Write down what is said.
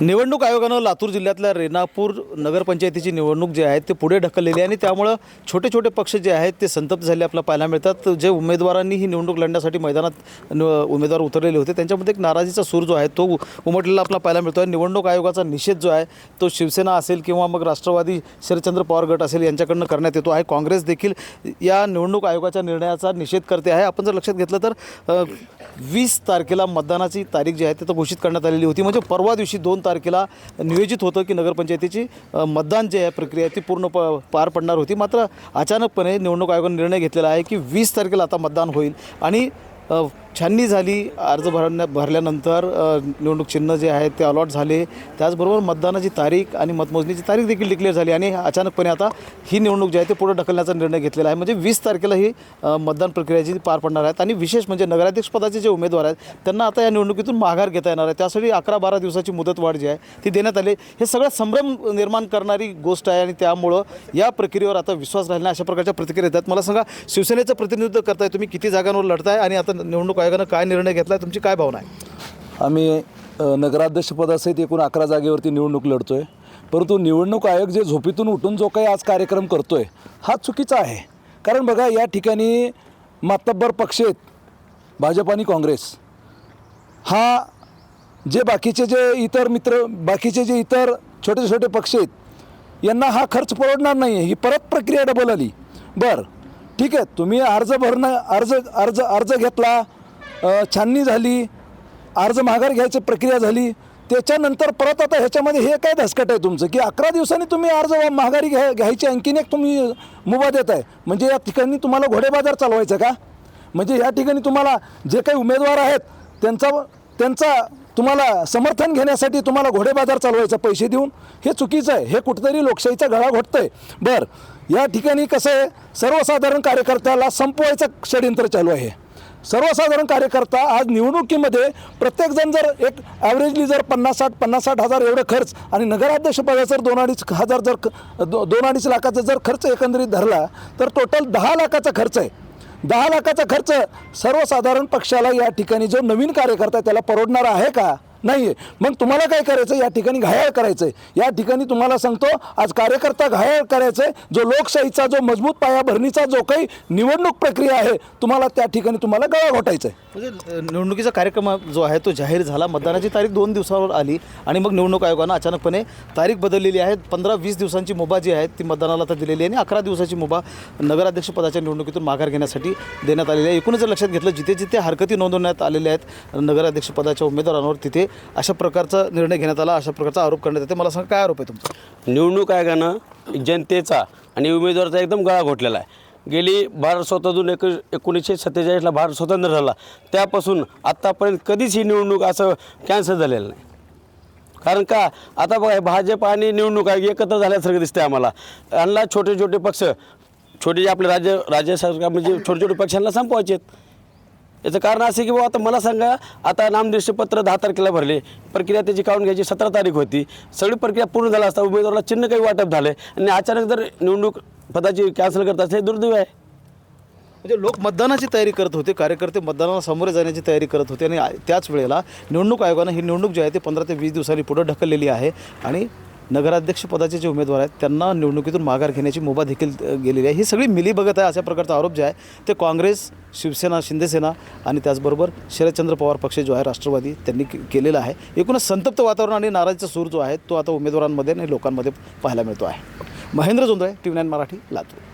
निवडणूक आयोगानं लातूर जिल्ह्यातल्या रेणापूर नगरपंचायतीची निवडणूक जी आहे ते पुढे ढकललेली आहे आणि त्यामुळं छोटे छोटे पक्ष जे आहेत ते संतप्त झाले आपल्याला पाहायला मिळतात. जे उमेदवारांनी ही निवडणूक लढण्यासाठी मैदानात न- उमेदवार उतरलेले होते त्यांच्यामध्ये एक नाराजीचा सूर जो आहे तो उमटलेला आपला पाहायला मिळतो आहे निवडणूक आयोगाचा निषेध जो आहे तो शिवसेना असेल किंवा मग राष्ट्रवादी शरदचंद्र पवार गट असेल यांच्याकडनं करण्यात येतो. आहे काँग्रेस देखील या निवडणूक आयोगाच्या निर्णयाचा निषेध करते आहे. आपण जर लक्षात घेतलं तर वीस तारखेला मतदानाची तारीख जी आहे ती तर घोषित करण्यात आलेली होती. म्हणजे परवा दिवशी दोन तारखेला नियोजित होतं की नगरपंचायतीची मतदान जे आहे प्रक्रिया ती पूर्ण प पार पडणार होती. मात्र अचानकपणे निवडणूक आयोगाने निर्णय घेतलेला आहे की वीस तारखेला आता मतदान होईल आणि छाननी झाली अर्ज भरण्या भरल्यानंतर निवडणूक चिन्ह जे आहे ते अलॉट झाले. त्याचबरोबर मतदानाची तारीख आणि मतमोजणीची तारीख देखील डिक्लेअर झाली आणि अचानकपणे आता ही निवडणूक जी आहे ते पुढे ढकलण्याचा निर्णय घेतलेला आहे. म्हणजे वीस तारखेला ही मतदान प्रक्रिया जी पार पडणार आहेत आणि विशेष म्हणजे नगराध्यक्षपदाचे जे उमेदवार आहेत त्यांना आता या निवडणुकीतून माघार घेता येणार आहे. त्यासाठी अकरा बारा दिवसाची मुदतवाढ जी आहे ती देण्यात आली. हे सगळं संभ्रम निर्माण करणारी गोष्ट आहे आणि त्यामुळं या प्रक्रियेवर आता विश्वास राहिला नाही अशा प्रकारच्या प्रतिक्रिया येतात मला सांगा शिवसेनेचं प्रतिनिधित्व करताय तुम्ही किती जागांवर लढताय आणि आता निवडणूक आयोगानं काय निर्णय घेतला तुमची काय भावना आहे? आम्ही नगराध्यक्षपदासहित एकूण अकरा जागेवरती निवडणूक लढतो आहे परंतु निवडणूक आयोग जे झोपेतून उठून जो काही आज कार्यक्रम करतो आहे हा चुकीचा आहे. कारण बघा या ठिकाणी मातब्बर पक्ष आहेत भाजप आणि काँग्रेस. हा जे बाकीचे जे इतर मित्र बाकीचे जे इतर छोटे छोटे पक्ष आहेत यांना हा खर्च परवडणार नाही आहे ही परत प्रक्रिया डबल आली. बरं ठीक आहे तुम्ही अर्ज भरणं अर्ज अर्ज अर्ज घेतला छाननी झाली अर्ज माघार घ्यायची प्रक्रिया झाली त्याच्यानंतर परत आता ह्याच्यामध्ये हे काय धसकट आहे तुमचं? की अकरा दिवसांनी तुम्ही अर्ज माघारी घ्या घ्यायची आणखीन एक तुम्ही मुभा देत आहे. म्हणजे या ठिकाणी तुम्हाला घोडेबाजार चालवायचा का? म्हणजे या ठिकाणी तुम्हाला जे काही उमेदवार आहेत त्यांचा त्यांचा तुम्हाला समर्थन घेण्यासाठी तुम्हाला घोडेबाजार चालवायचा पैसे देऊन. हे चुकीचं आहे. हे कुठेतरी लोकशाहीचा गळा आहे बरं या ठिकाणी कसं आहे? सर्वसाधारण कार्यकर्त्याला संपवायचं षडयंत्र चालू आहे. सर्वसाधारण कार्यकर्ता आज निवडणुकीमध्ये प्रत्येकजण जर एक ॲव्हरेजली जर पन्नास साठ पन्नास साठ हजार एवढं खर्च आणि नगराध्यक्षपदाचा जर दोन अडीच हजार जर दो दोन अडीच लाखाचा जर खर्च एकंदरीत धरला तर टोटल दहा लाखाचा खर्च आहे. दहा लाखाचा खर्च सर्वसाधारण पक्षाला या ठिकाणी जो नवीन कार्यकर्ता आहे त्याला परवडणारा आहे का? नाही आहे मग तुम्हाला काय करायचं या ठिकाणी घायाळ करायचं आहे या ठिकाणी तुम्हाला सांगतो आज कार्यकर्ता घायाळ करायचं आहे जो लोकशाहीचा जो मजबूत पायाभरणीचा जो काही निवडणूक प्रक्रिया आहे तुम्हाला त्या ठिकाणी तुम्हाला गळा घोटायचं आहे म्हणजे निवडणुकीचा कार्यक्रम जो आहे तो जाहीर झाला. मतदानाची तारीख दोन दिवसावर आली आणि मग निवडणूक आयोगानं अचानकपणे तारीख बदललेली आहे. पंधरा वीस दिवसांची मुभा जी आहे ती मतदानाला आता दिलेली आहे आणि अकरा दिवसाची मुभा नगराध्यक्षपदाच्या निवडणुकीतून माघार घेण्यासाठी देण्यात आलेली आहे. एकूणच जर लक्षात घेतलं जिथे जिथे हरकती नोंदवण्यात आलेल्या आहेत नगराध्यक्षपदाच्या उमेदवारांवर तिथे अशा प्रकारचा निर्णय घेण्यात आला अशा प्रकारचा आरोप करण्यात येते मला सांगा काय आरोप आहे तुमचा? निवडणूक आयोगानं जनतेचा आणि उमेदवाराचा एकदम गळा घोटलेला आहे. गेली भारत स्वतंत्र एक एकोणीसशे सत्तेचाळीसला भारत स्वतंत्र झाला. त्यापासून आत्तापर्यंत कधीच ही निवडणूक असं कॅन्सल झालेलं नाही. कारण का? आता बघा भाजप आणि निवडणूक आयोग एकत्र झाल्यासारखं दिसतंय आम्हाला. यांना छोटे छोटे पक्ष छोटे जे आपले राज्य राज्य सरकार म्हणजे छोटे छोटे पक्षांना संपवायचे याचं कारण असं आहे की बाबा आता मला सांगा आता नामनिर्देशपत्र दहा तारखेला भरले. प्रक्रिया त्याची काढून घ्यायची सतरा तारीख होती. सगळी प्रक्रिया पूर्ण झाला असता उमेदवाराला चिन्ह काही वाटप झालं आणि अचानक जर निवडणूक पदाची कॅन्सल करतात हे दुर्दैव आहे. म्हणजे लोक मतदानाची तयारी करत होते कार्यकर्ते मतदानाला सामोरे जाण्याची तयारी करत होते आणि त्याच वेळेला निवडणूक आयोगानं ही निवडणूक जी आहे ते पंधरा ते वीस दिवसांनी पुढं ढकललेली आहे. आणि नगराध्यक्षपदाचे जे उमेदवार आहेत त्यांना निवडणुकीतून माघार घेण्याची मुभा देखील गेलेली आहे. ही सगळी मिली बघत आहे अशा प्रकारचा आरोप जे आहे ते काँग्रेस शिवसेना शिंदेसेना आणि त्याचबरोबर शरदचंद्र पवार पक्ष जो आहे राष्ट्रवादी त्यांनी केलेला आहे. एकूणच संतप्त वातावरण आणि नाराजीचा सूर जो आहे तो आता उमेदवारांमध्ये आणि लोकांमध्ये पाहायला मिळतो आहे. Mahendra Jondhale T V nine Marathi Latur.